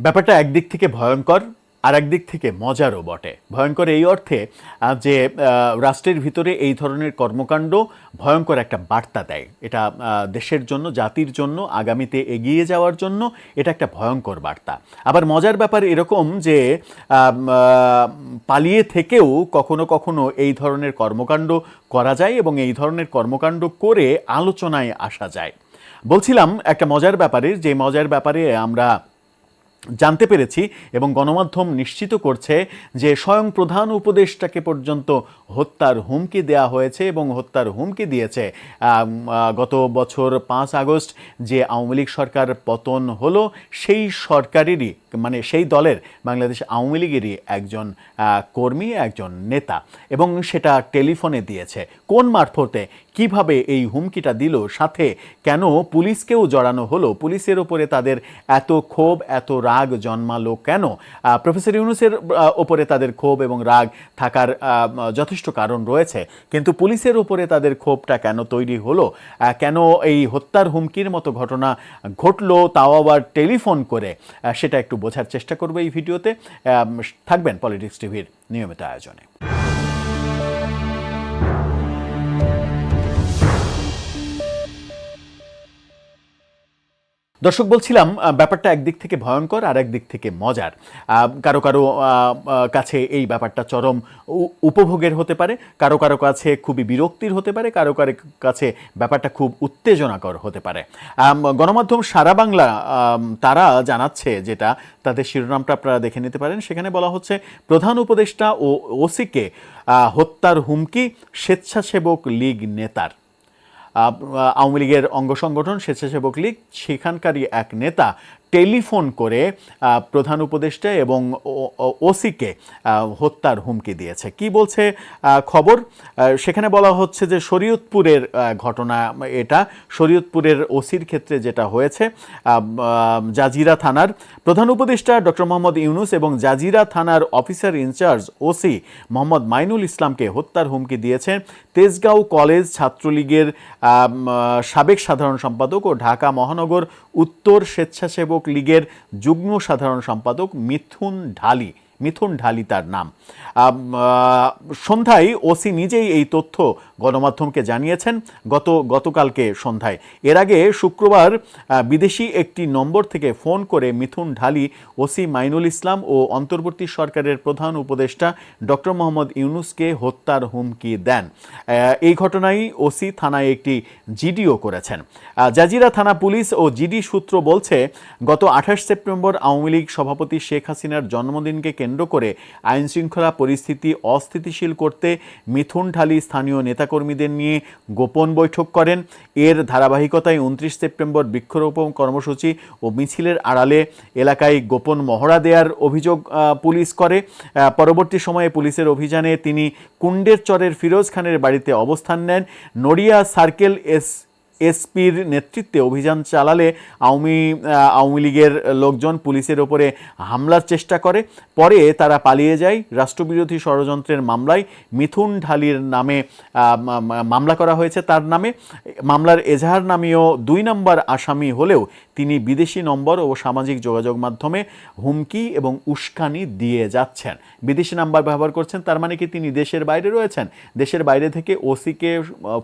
ব্যাপারটা একদিক থেকে ভয়ঙ্কর আর একদিক থেকে মজারও বটে। ভয়ঙ্কর এই অর্থে যে রাষ্ট্রের ভিতরে এই ধরনের কর্মকাণ্ড ভয়ঙ্কর একটা বার্তা দেয়। এটা দেশের জন্য, জাতির জন্য, আগামীতে এগিয়ে যাওয়ার জন্য এটা একটা ভয়ঙ্কর বার্তা। আবার মজার ব্যাপার এরকম যে পালিয়ে থেকেও কখনো কখনো এই ধরনের কর্মকাণ্ড করা যায় এবং এই ধরনের কর্মকাণ্ড করে আলোচনায় আসা যায়। বলছিলাম একটা মজার ব্যাপারে, যে মজার ব্যাপারে আমরা জানতে পেরেছি এবং গণমাধ্যম নিশ্চিত করছে যে স্বয়ং প্রধান উপদেষ্টাকে পর্যন্ত হত্যার হুমকি দেয়া হয়েছে এবং হত্যার হুমকি দিয়েছে। গত বছর পাঁচ আগস্ট যে আওয়ামী লীগ সরকার পতন হলো, সেই সরকারেরই মানে সেই দলের বাংলাদেশ আওয়ামী লীগেরই একজন কর্মী, একজন নেতা এবং সেটা টেলিফোনে দিয়েছে। কোন মারফতে, কীভাবে এই হুমকিটা দিল, সাথে কেন পুলিশকেও জড়ানো হলো? পুলিশের ওপরে তাদের এত ক্ষোভ, এত রাগ জন্মালো কেন? প্রফেসর ইউনুসের ওপরে তাদের ক্ষোভ এবং রাগ থাকার যথেষ্ট কারণ রয়েছে। কিন্তু পুলিশের ওপরে তাদের ক্ষোভটা কেন তৈরি হলো? কেন এই হত্যার হুমকির মতো ঘটনা ঘটলো? তাও আবার টেলিফোন করে। সেটা একটু বোঝার চেষ্টা করব এই ভিডিওতে। থাকবেন পলিটিক্স টিভির নিয়মিত আয়োজনে। দর্শক, বলছিলাম ব্যাপারটা একদিক থেকে ভয়ঙ্কর আর একদিক থেকে মজার। কারও কারও কাছে এই ব্যাপারটা চরম উপভোগের হতে পারে, কারও কারও কাছে খুবই বিরক্তির হতে পারে, কারও কারও কাছে ব্যাপারটা খুব উত্তেজনাকর হতে পারে। গণমাধ্যম সারা বাংলা তারা জানাচ্ছে যেটা, তাদের শিরোনামটা আপনারা দেখে নিতে পারেন। সেখানে বলা হচ্ছে, প্রধান উপদেষ্টা ও ওসিকে হত্যার হুমকি স্বেচ্ছাসেবক লীগ নেতার। আওয়ামী লীগের অঙ্গ সংগঠন স্বেচ্ছাসেবক লীগ সেখানকারই এক নেতা টেলিফোন করে প্রধান উপদেষ্টা এবং ওসিকে হত্যার হুমকি দিয়েছে। কি বলছে খবর? সেখানে বলা হচ্ছে যে শরীয়তপুরের ঘটনা এটা। শরীয়তপুরের ওসির ক্ষেত্রে যেটা হয়েছে জাজিরা থানার প্রধান উপদেষ্টা ডক্টর মোহাম্মদ ইউনুস এবং জাজিরা থানার officer in charge OC Mohammad Mainul ইসলামকে হত্যার হুমকি দিয়েছেন তেজগাঁও কলেজ ছাত্রলীগের সাবেক সাধারণ সম্পাদক ও ঢাকা মহানগর উত্তর স্বেচ্ছাসেবক লীগের যুগ্ম সাধারণ সম্পাদক মিথুন ঢালি। মিথুন ঢালি তার নাম। সন্ধ্যায় ওসি নিজেই এই তথ্য গণমাধ্যমকে জানিয়েছেন। গত, গতকালকে সন্ধ্যায়। এর আগে শুক্রবার বিদেশি একটি নম্বর থেকে ফোন করে মিথুন ঢালি, ওসি মাইনুল ইসলাম ও অন্তর্বর্তী সরকারের প্রধান উপদেষ্টা ডক্টর মোহাম্মদ ইউনুসকে হত্যার হুমকি দেন। এই ঘটনায় ওসি থানায় একটি জিডিও করেছেন। জাজিরা থানা পুলিশ ও জিডি সূত্র বলছে, গত আঠাশ সেপ্টেম্বর আওয়ামী লীগ সভাপতি শেখ হাসিনার জন্মদিনকে কেন্দ্র করে আইন শৃঙ্খলা পরিস্থিতি অস্থিতিশীল করতে মিথুন ঢালি স্থানীয় নেতাকর্মীদের নিয়ে গোপন বৈঠক করেন। এর ধারাবাহিকতায় উনত্রিশ সেপ্টেম্বর বৃক্ষরোপণ কর্মসূচি ও মিছিলের আড়ালে এলাকায় গোপন মহড়া দেওয়ার অভিযোগ পুলিশ করে। পরবর্তী সময়ে পুলিশের অভিযানে তিনি কুণ্ডের চরের ফিরোজ খানের বাড়িতে অবস্থান নেন। নড়িয়া সার্কেল এস এসপির নেতৃত্বে অভিযান চালালে আওয়ামী আওয়ামী লীগের লোকজন পুলিশের ওপরে হামলার চেষ্টা করে। পরে তারা পালিয়ে যায়। রাষ্ট্রবিরোধী ষড়যন্ত্রের মামলায় মিথুন ঢালির নামে মামলা করা হয়েছে তার নামে। মামলার এজাহার নামীয় দুই নম্বর আসামি হলেও তিনি বিদেশি নম্বর ও সামাজিক যোগাযোগ মাধ্যমে হুমকি এবং উস্কানি দিয়ে যাচ্ছেন। বিদেশি নাম্বার ব্যবহার করছেন, তার মানে কি তিনি দেশের বাইরে রয়েছেন? দেশের বাইরে থেকে ওসিকে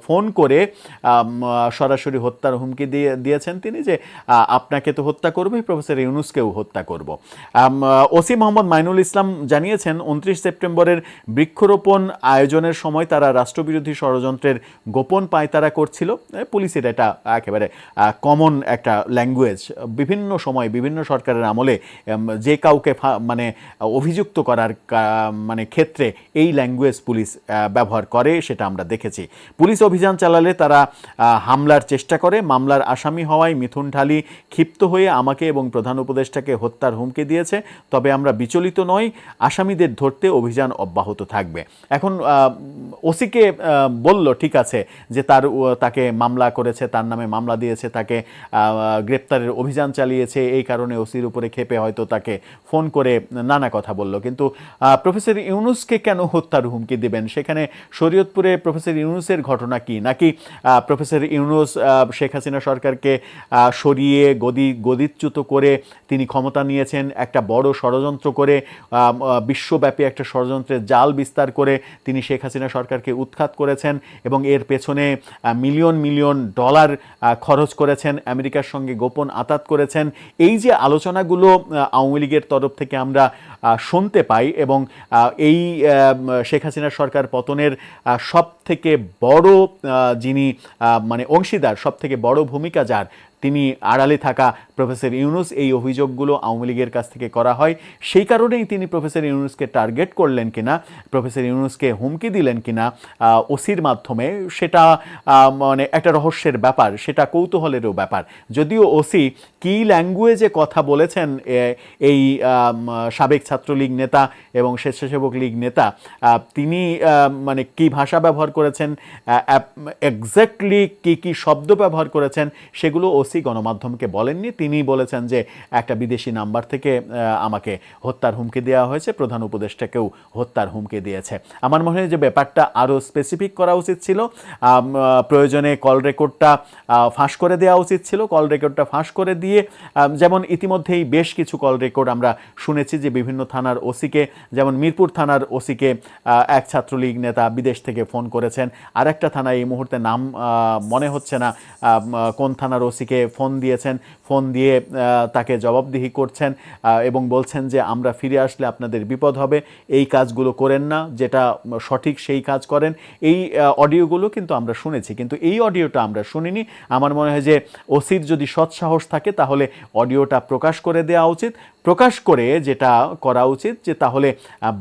ফোন করে সরাসরি হত্যার হুমকি দিয়ে, দিয়েছেন তিনি যে আপনাকে তো হত্যা করবে প্রফেসর ইউনুসকেও হত্যা করব। ওসি মোহাম্মদ মাইনুল ইসলাম জানিয়েছেন, উনত্রিশ সেপ্টেম্বরের বৃক্ষরোপণ আয়োজনের সময় তারা রাষ্ট্রবিরোধী ষড়যন্ত্রের গোপন পায়তারা করছিল। পুলিশের এটা একেবারে কমন একটা ল্যাঙ্গুয়েজ বিভিন্ন সময় বিভিন্ন সরকারের আমলে যে কাউকে মানে অভিযুক্ত করার মানে ক্ষেত্রে এই ল্যাঙ্গুয়েজ পুলিশ ব্যবহার করে, সেটা আমরা দেখেছি। পুলিশ অভিযান চালালে তারা হামলার চেষ্টা করে, মামলার আসামি হওয়ায় মিথুন ঢালি ক্ষিপ্ত হয়ে আমাকে এবং প্রধান উপদেষ্টাকে হত্যার হুমকি দিয়েছে। তবে আমরা বিচলিত নই, আসামিদের ধরতে অভিযান অব্যাহত থাকবে। এখন ওসিকে বলল, ঠিক আছে, যে তার তাকে মামলা করেছে, তার নামে মামলা দিয়েছে, তাকে গ্রেপ্তার গ্রেপ্তারের অভিযান চালিয়েছে, এই কারণে ওসির উপরে ক্ষেপে হয়তো তাকে ফোন করে নানা কথা বলল। কিন্তু প্রফেসর ইউনুসকে কেন হত্যার হুমকি দিবেন? সেখানে শরীয়তপুরে প্রফেসর ইউনুসের ঘটনা কি? নাকি প্রফেসর ইউনুস শেখ হাসিনা সরকারকে সরিয়ে গদি, গদিচ্যুত করে তিনি ক্ষমতা নিয়েছেন, একটা বড় ষড়যন্ত্র করে বিশ্বব্যাপী একটা ষড়যন্ত্রের জাল বিস্তার করে তিনি শেখ হাসিনা সরকারকে উৎখাত করেছেন এবং এর পেছনে মিলিয়ন মিলিয়ন ডলার খরচ করেছেন। আমেরিকার সঙ্গে গোপন আতাত করেছেন, এই যে আলোচনাগুলো আওয়ামী লীগের তরফ থেকে আমরা শুনতে পাই এবং এই শেখ হাসিনা সরকার পতনের সব থেকে বড় যিনি মানে অংশীদার সব থেকে বড় ভূমিকা যার তিনি আড়ালে থাকা প্রফেসর ইউনুস এই অভিযোগগুলো আওয়ামী লীগের কাছ থেকে করা হয়। সেই কারণেই তিনি প্রফেসর ইউনুসকে টার্গেট করলেন কিনা, প্রফেসর ইউনুসকে হুমকি দিলেন কিনা ওসির মাধ্যমে সেটা মানে একটা রহস্যের ব্যাপার, সেটা কৌতূহলেরও ব্যাপার। যদিও ওসি কি ল্যাঙ্গুয়েজে কথা বলেছেন এই সাবেক ছাত্রলীগ নেতা এবং স্বেচ্ছাসেবক লীগ নেতা তিনি মানে কি ভাষা ব্যবহার করেছেন এক্স্যাক্টলি কি কি শব্দ ব্যবহার করেছেন, সেগুলো ওসি গণমাধ্যমকে বলেননি। তিনি বলেছেন যে একটা বিদেশি নাম্বার থেকে আমাকে হত্যার হুমকি দেওয়া হয়েছে। প্রধান উপদেষ্টাকেও হত্যার হুমকি দিয়েছে। আমার মনে হয় যে ব্যাপারটা আরও স্পেসিফিক করা উচিত ছিল। প্রয়োজনে কল রেকর্ডটা ফাঁস করে দেওয়া উচিত ছিল। কল রেকর্ডটা ফাঁস করে দিয়ে যেমন ইতিমধ্যেই বেশ কিছু কল রেকর্ড আমরা শুনেছি যে বিভিন্ন থানার ওসিকে, যেমন মিরপুর থানার ওসিকে এক ছাত্রলীগ নেতা বিদেশ থেকে ফোন করেছেন। আর একটা থানায় এই মুহূর্তে নাম মনে হচ্ছে না কোন থানার ওসিকে ফোন দিয়েছেন, ফোন দিয়ে তাকে জবাবদিহি করছেন এবং বলছেন যে আমরা ফিরে আসলে আপনাদের বিপদ হবে, এই কাজগুলো করেন না, যেটা সঠিক সেই কাজ করেন। এই অডিওগুলো কিন্তু আমরা শুনেছি, কিন্তু এই অডিওটা আমরা শুনিনি। আমার মনে হয় যে ওসির যদি সৎসাহস থাকে, তাহলে অডিওটা প্রকাশ করে দেওয়া উচিত। প্রকাশ করে যেটা করা উচিত, যে তাহলে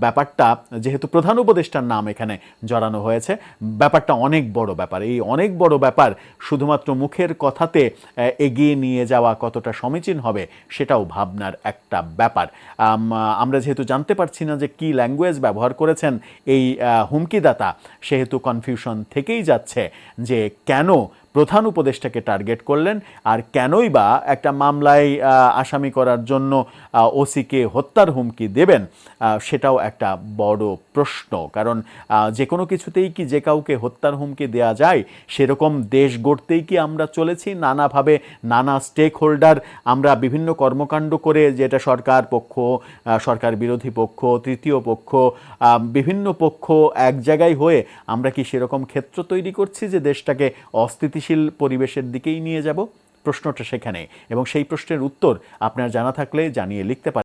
ব্যাপারটা, যেহেতু প্রধান উপদেষ্টার নাম এখানে জড়ানো হয়েছে, ব্যাপারটা অনেক বড় ব্যাপার। এই অনেক বড় ব্যাপার শুধুমাত্র মুখের কথাতে এগিয়ে নিয়ে যাওয়া কতটা সমীচীন হবে সেটাও ভাবনার একটা ব্যাপার। আমরা যেহেতু জানতে পারছি না যে কি ল্যাঙ্গুয়েজ ব্যবহার করেছেন এই হুমকিদাতা, সেহেতু কনফিউশন থেকেই যাচ্ছে যে কেন প্রধান উপদেষ্টাকে টার্গেট করলেন আর কেনই বা একটা মামলায় আসামি করার জন্য ওসিকে হত্যার হুমকি দেবেন সেটাও একটা বড় প্রশ্ন। কারণ যে কোনো কিছুতেই কি যে কাউকে হত্যার হুমকি দেয়া যায়, সেরকম দেশ গড়তেই কি আমরা চলেছি? নানাভাবে নানা স্টেক হোল্ডার আমরা বিভিন্ন কর্মকাণ্ড করে যেটা সরকার পক্ষ সরকার বিরোধী পক্ষ, তৃতীয় পক্ষ বিভিন্ন পক্ষ এক জায়গায় হয়ে আমরা কি সেরকম ক্ষেত্র তৈরি করছি যে দেশটাকে অস্থিতিশীল পরিবেশের দিকেই নিয়ে যাব। প্রশ্নটা সেখানে এবং সেই প্রশ্নের উত্তর আপনার জানা থাকলে জানিয়ে লিখতে পারেন।